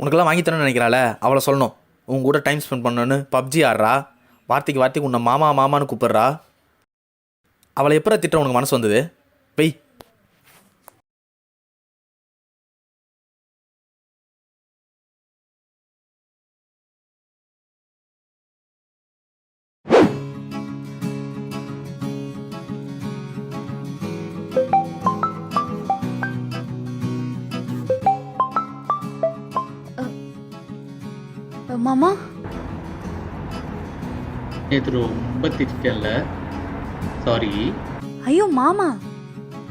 உனக்கெல்லாம் வாங்கி தரணும்னு நினைக்கிறாள அவளை சொல்லணும். உன் கூட டைம் ஸ்பெண்ட் பண்ணணும்னு பப்ஜி ஆடுறா. வார்த்தைக்கு வார்த்தைக்கு உன்னை மாமா மாமான்னு கூப்பிடுறா. அவளை எப்போ திட்ட உனக்கு மனசு வந்தது? பெய் thank you மாமா? நேற்று ரொம்ப திட்டல சாரி ஐயோ மாமா.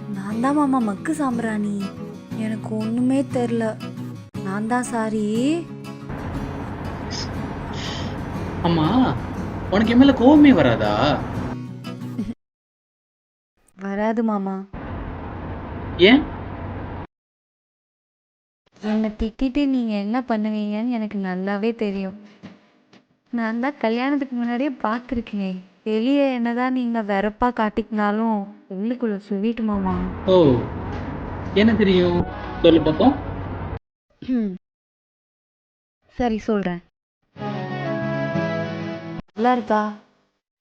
நான் தான் மாமா மக்கு சாம்பிராணி. எனக்கு ஒண்ணுமே தெரில. நான் தான் சாரி. அம்மா உனக்கு என் மேல கோவமே வராதா? வராது மாமா. ஏன்? என்னை திட்டிட்டு நீங்க என்ன பண்ணுவீங்கன்னு எனக்கு நல்லாவே தெரியும். நான் தான் கல்யாணத்துக்கு முன்னாடியே பார்த்துருக்கேன். வெளியே என்னதான் நீங்க வெறப்பா காட்டிக்கினாலும் உள்ளுக்குள்ள சொல்லிட்டு மாமா. ஓ என்ன தெரியும்? சொல்லு பார்ப்போம். சரி சொல்றேன். நல்லா இருக்கா?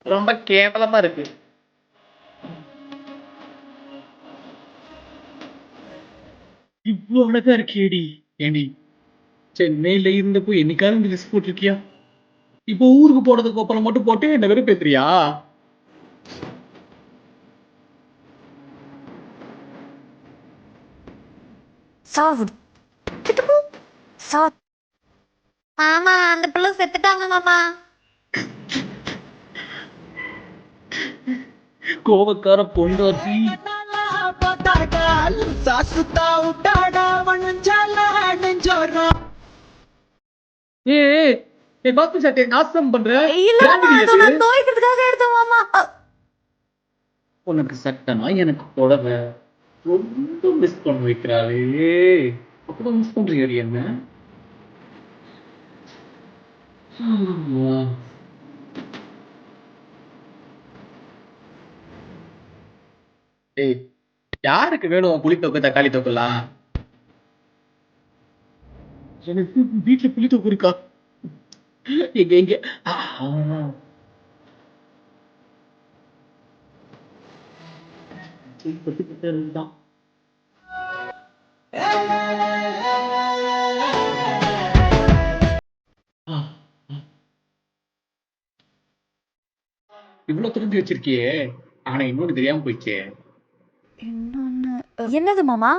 ரொம்ப கேவலமா இருக்கு. இவ்வளவு அழகா இருக்கேடி. ஏண்டி சென்னையில இருந்தப்போ என்னைக்காவது ட்ரெஸ் போட்டிருக்கியா? இப்போ ஊருக்கு போனதுக்கு அப்புறம் மட்டும் போட்டு என்ன வெறுப்பேத்துறியா? சாவு. சா மாமா அந்த பிள்ளை செத்துட்டாங்க மாமா. கோவக்கார பொண்டாட்டி. ஏய் பாத்து சட்டை நாசம் பண்ற. இல்ல மாமா ஏன்டி அதை இது? நான் துவைக்கிறதுக்காக எடுத்தேன் மாமா. அ, உனக்கு சட்டைனா எனக்கு புடவை ரொம்ப மிஸ் பண்ண வைக்கிறாளே. அப்புறம் மிஸ் பண்றீங்க என்ன. ஏய் யாருக்கு வேணும் புளி தொக்கு தக்காளி தொக்குலாம்? எனக்கு வீட்டுல புளி தொக்கு இருக்கா? எங்க. தான் இவ்வளவு தெரிஞ்சு வச்சிருக்கியே. ஆனா இன்னொன்னு தெரியாம போயிடுச்சே. இன்னொன்னு அ, என்னது மாமா?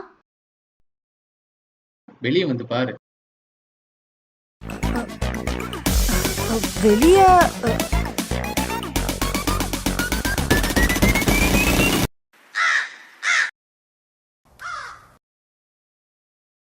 வெளியே வந்து பாரு. வெளியே